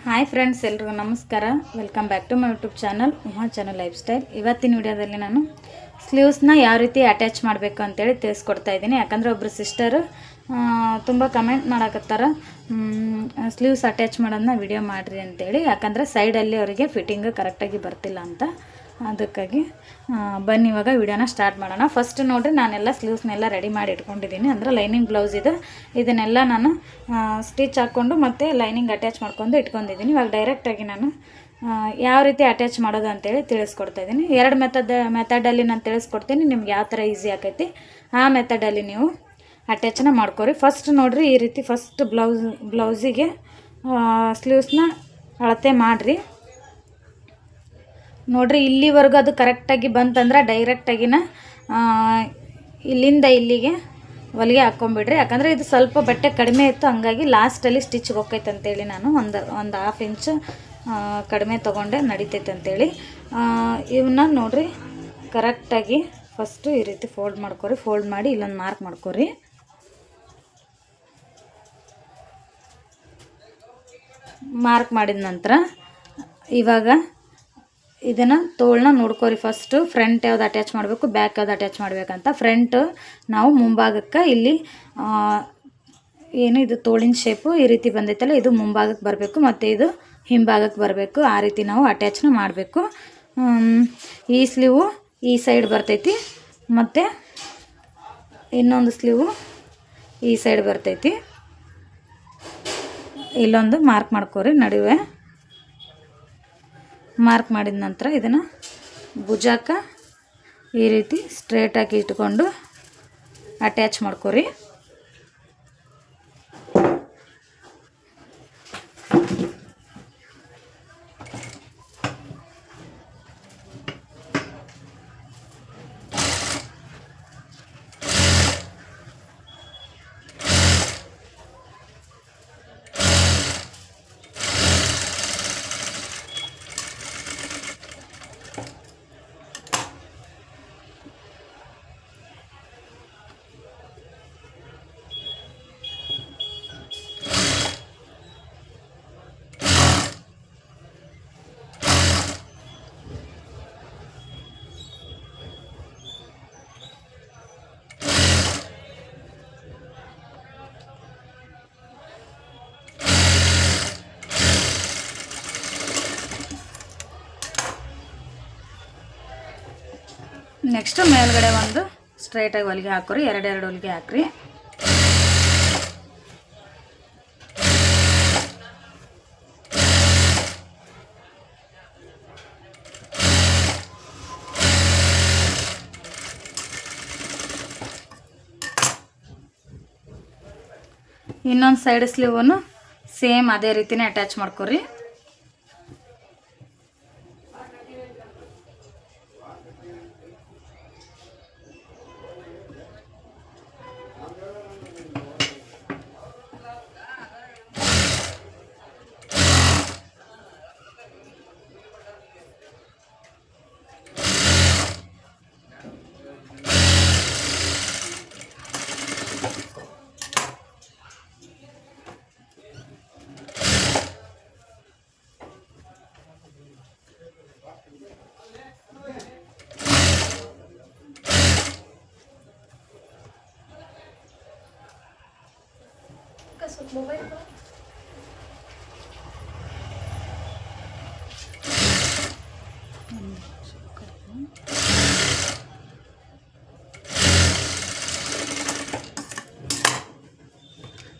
Hi friends ಎಲ್ರಿಗೂ ನಮಸ್ಕಾರ. Welcome back to my YouTube channel Uma channel lifestyle ಇವತ್ತಿನ ವಿಡಿಯೋದಲ್ಲಿ ನಾನು ಸ್ಲೀವ್ಸ್ನ ಯಾವ ರೀತಿ ಅಟ್ಯಾಚ್ ಮಾಡಬೇಕು ಅಂತೇಳಿ ತಿಳಿಸ್ಕೊಡ್ತಾ ಇದ್ದೀನಿ. ಯಾಕಂದರೆ ಒಬ್ಬರು ಸಿಸ್ಟರು ತುಂಬ ಕಮೆಂಟ್ ಮಾಡಕತ್ತಾರ ಸ್ಲೀವ್ಸ್ ಅಟ್ಯಾಚ್ ಮಾಡೋದನ್ನ ವಿಡಿಯೋ ಮಾಡಿರಿ ಅಂತೇಳಿ. ಯಾಕಂದರೆ ಸೈಡಲ್ಲಿ ಅವರಿಗೆ ಫಿಟ್ಟಿಂಗ್ ಕರೆಕ್ಟಾಗಿ ಬರ್ತಿಲ್ಲ ಅಂತ. ಅದಕ್ಕಾಗಿ ಬನ್ನಿ ಇವಾಗ ವಿಡಿಯೋನ ಸ್ಟಾರ್ಟ್ ಮಾಡೋಣ. ಫಸ್ಟ್ ನೋಡಿರಿ, ನಾನೆಲ್ಲ ಸ್ಲೀವ್ಸ್ನೆಲ್ಲ ರೆಡಿ ಮಾಡಿ ಇಟ್ಕೊಂಡಿದ್ದೀನಿ. ಅಂದರೆ ಲೈನಿಂಗ್ ಬ್ಲೌಸ್ ಇದೆ. ಇದನ್ನೆಲ್ಲ ನಾನು ಸ್ಟಿಚ್ ಹಾಕ್ಕೊಂಡು ಮತ್ತು ಲೈನಿಂಗ್ ಅಟ್ಯಾಚ್ ಮಾಡ್ಕೊಂಡು ಇಟ್ಕೊಂಡಿದ್ದೀನಿ. ಇವಾಗ ಡೈರೆಕ್ಟಾಗಿ ನಾನು ಯಾವ ರೀತಿ ಅಟ್ಯಾಚ್ ಮಾಡೋದು ಅಂತೇಳಿ ತಿಳಿಸ್ಕೊಡ್ತಾ ಇದ್ದೀನಿ. ಎರಡು ಮೆಥಡ್ ಮೆಥಡಲ್ಲಿ ನಾನು ತಿಳಿಸ್ಕೊಡ್ತೀನಿ. ನಿಮ್ಗೆ ಯಾವ ಥರ ಈಸಿ ಆಕೈತಿ, ಆ ಮೆಥಡಲ್ಲಿ ನೀವು ಅಟ್ಯಾಚನ್ನ ಮಾಡ್ಕೊರಿ. ಫಸ್ಟ್ ನೋಡಿರಿ, ಈ ರೀತಿ ಫಸ್ಟ್ ಬ್ಲೌಸ್ ಬ್ಲೌಸಿಗೆ ಸ್ಲೀವ್ಸ್ನ ಅಳತೆ ಮಾಡಿರಿ. ನೋಡ್ರಿ, ಇಲ್ಲಿವರೆಗೂ ಅದು ಕರೆಕ್ಟಾಗಿ ಬಂತಂದ್ರೆ ಡೈರೆಕ್ಟಾಗಿನ ಇಲ್ಲಿಂದ ಇಲ್ಲಿಗೆ ಹೊಲಿಗೆ ಹಾಕ್ಕೊಂಬಿಡ್ರಿ ಯಾಕಂದರೆ ಇದು ಸ್ವಲ್ಪ ಬಟ್ಟೆ ಕಡಿಮೆ ಇತ್ತು, ಹಂಗಾಗಿ ಲಾಸ್ಟಲ್ಲಿ ಸ್ಟಿಚ್ಗೆ ಹೋಗ್ತೈತೆ ಅಂತೇಳಿ ನಾನು ಒಂದು ಒಂದು ಹಾಫ್ ಇಂಚ್ ಕಡಿಮೆ ತೊಗೊಂಡೆ, ನಡಿತೈತೆ ಅಂತೇಳಿ. ಇವನ್ನ ನೋಡಿರಿ ಕರೆಕ್ಟಾಗಿ ಫಸ್ಟು ಈ ರೀತಿ ಫೋಲ್ಡ್ ಮಾಡ್ಕೊರಿ ಫೋಲ್ಡ್ ಮಾಡಿ ಇಲ್ಲೊಂದು ಮಾರ್ಕ್ ಮಾಡ್ಕೊರಿ. ಮಾರ್ಕ್ ಮಾಡಿದ ನಂತರ ಇವಾಗ ಇದನ್ನು ತೋಳನ್ನ ನೋಡ್ಕೋರಿ ಫಸ್ಟು ಫ್ರಂಟ್ ಯಾವ್ದು ಅಟ್ಯಾಚ್ ಮಾಡಬೇಕು ಬ್ಯಾಕ್ ಯಾವ್ದು ಅಟ್ಯಾಚ್ ಮಾಡಬೇಕಂತ. ಫ್ರಂಟ್ ನಾವು ಮುಂಭಾಗಕ್ಕೆ ಇಲ್ಲಿ ಏನು ಇದು ತೋಳಿನ ಶೇಪು ಈ ರೀತಿ ಬಂದೈತಲ್ಲ, ಇದು ಮುಂಭಾಗಕ್ಕೆ ಬರಬೇಕು ಮತ್ತು ಇದು ಹಿಂಭಾಗಕ್ಕೆ ಬರಬೇಕು. ಆ ರೀತಿ ನಾವು ಅಟ್ಯಾಚ್ನ ಮಾಡಬೇಕು. ಈ ಸ್ಲೀವು ಈ ಸೈಡ್ ಬರ್ತೈತಿ ಮತ್ತು ಇನ್ನೊಂದು ಸ್ಲೀವು ಈ ಸೈಡ್ ಬರ್ತೈತಿ. ಇಲ್ಲೊಂದು ಮಾರ್ಕ್ ಮಾಡ್ಕೋರಿ ನಡುವೆ. ಮಾರ್ಕ್ ಮಾಡಿದ ನಂತರ ಇದನ್ನು ಭುಜಕ್ಕೆ ಈ ರೀತಿ ಸ್ಟ್ರೇಟಾಗಿ ಇಟ್ಕೊಂಡು ಅಟ್ಯಾಚ್ ಮಾಡ್ಕೊರಿ. ನೆಕ್ಸ್ಟ್ ಮೇಲ್ಗಡೆ ಒಂದು ಸ್ಟ್ರೈಟಾಗಿ ಹೊಲಿಗೆ ಹಾಕೋರಿ ಎರಡೆರಡು ಹೊಲಿಗೆ ಹಾಕ್ರಿ. ಇನ್ನೊಂದು ಸೈಡ್ ಸ್ಲೀವನ್ನು ಸೇಮ್ ಅದೇ ರೀತಿನೇ ಅಟ್ಯಾಚ್ ಮಾಡ್ಕೊರಿ.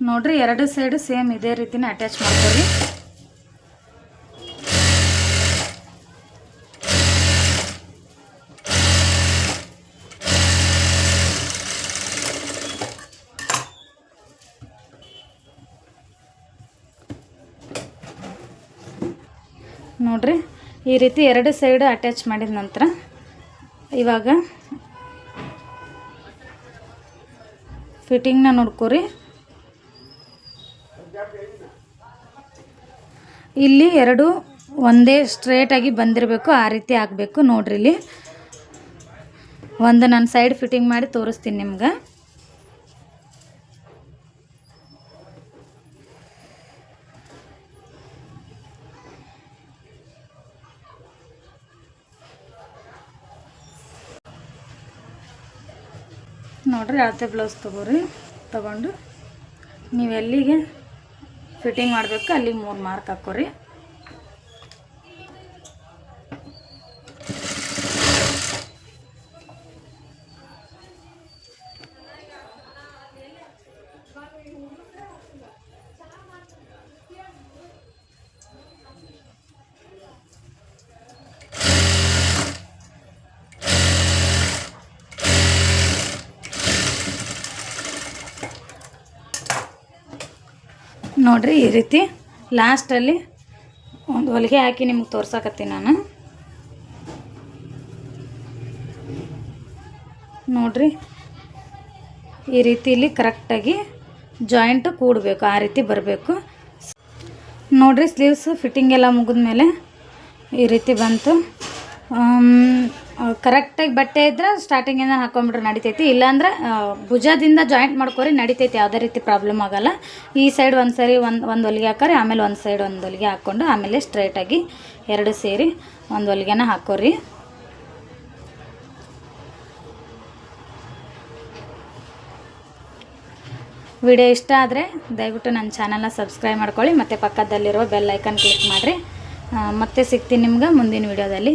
ನೋಡ್ರಿ ಎರಡು ಸೈಡ್ ಸೇಮ್ ಇದೇ ರೀತಿನೇ ಅಟ್ಯಾಚ್ ಮಾಡ್ಕೊರಿ ನೋಡ್ರಿ. ಈ ರೀತಿ ಎರಡು ಸೈಡ್ ಅಟ್ಯಾಚ್ ಮಾಡಿದ ನಂತರ ಇವಾಗ ಫಿಟ್ಟಿಂಗ್ನ ನೋಡ್ಕೊರಿ. ಇಲ್ಲಿ ಎರಡು ಒಂದೇ ಸ್ಟ್ರೇಟಾಗಿ ಬಂದಿರಬೇಕು, ಆ ರೀತಿ ಆಗಬೇಕು ನೋಡ್ರಿ ಇಲ್ಲಿ. ಒಂದು ನಾನು ಸೈಡ್ ಫಿಟ್ಟಿಂಗ್ ಮಾಡಿ ತೋರಿಸ್ತೀನಿ ನಿಮ್ಗೆ. ನೋಡ್ರಿ ಅಳತೆ ಬ್ಲೌಸ್ ತೊಗೋರಿ. ತೊಗೊಂಡು ನೀವು ಎಲ್ಲಿಗೆ ಫಿಟ್ಟಿಂಗ್ ಮಾಡಬೇಕು ಅಲ್ಲಿಗೆ ಮೂರು ಮಾರ್ಕ್ ಹಾಕೋರಿ. ನೋಡ್ರಿ ಈ ರೀತಿ ಲಾಸ್ಟಲ್ಲಿ ಒಂದು ಹೊಲಿಗೆ ಹಾಕಿ ನಿಮ್ಗೆ ತೋರ್ಸಕತ್ತೀನಿ ನಾನು. ನೋಡ್ರಿ ಈ ರೀತಿಲಿ ಕರೆಕ್ಟಾಗಿ ಜಾಯಿಂಟು ಕೂಡಬೇಕು, ಆ ರೀತಿ ಬರಬೇಕು. ನೋಡಿರಿ ಸ್ಲೀವ್ಸ್ ಫಿಟ್ಟಿಂಗ್ ಎಲ್ಲ ಮುಗಿದ್ಮೇಲೆ ಈ ರೀತಿ ಬಂತು. ಕರೆಕ್ಟಾಗಿ ಬಟ್ಟೆ ಇದ್ರೆ ಸ್ಟಾರ್ಟಿಂಗಿಂದ ಹಾಕೊಂಬಿಟ್ರೆ ನಡಿತೈತಿ. ಇಲ್ಲಾಂದ್ರೆ ಭುಜದಿಂದ ಜಾಯಿಂಟ್ ಮಾಡ್ಕೊರಿ, ನಡಿತೈತಿ. ಯಾವುದೇ ರೀತಿ ಪ್ರಾಬ್ಲಮ್ ಆಗಲ್ಲ. ಈ ಸೈಡ್ ಒಂದು ಸರಿ ಒಂದು ಒಂದು ಹೊಲಿಗೆ ಹಾಕೋರಿ, ಆಮೇಲೆ ಒಂದು ಸೈಡ್ ಒಂದು ಹೊಲಿಗೆ ಹಾಕ್ಕೊಂಡು ಆಮೇಲೆ ಸ್ಟ್ರೈಟಾಗಿ ಎರಡು ಸೇರಿ ಒಂದು ಹೊಲಿಗೆನ ಹಾಕೋರಿ. ವಿಡಿಯೋ ಇಷ್ಟ ಆದರೆ ದಯವಿಟ್ಟು ನನ್ನ ಚಾನಲ್ನ ಸಬ್ಸ್ಕ್ರೈಬ್ ಮಾಡ್ಕೊಳ್ಳಿ, ಮತ್ತು ಪಕ್ಕದಲ್ಲಿರುವ ಬೆಲ್ ಐಕನ್ ಕ್ಲಿಕ್ ಮಾಡಿರಿ. ಮತ್ತೆ ಸಿಗ್ತೀನಿ ನಿಮ್ಗೆ ಮುಂದಿನ ವಿಡಿಯೋದಲ್ಲಿ.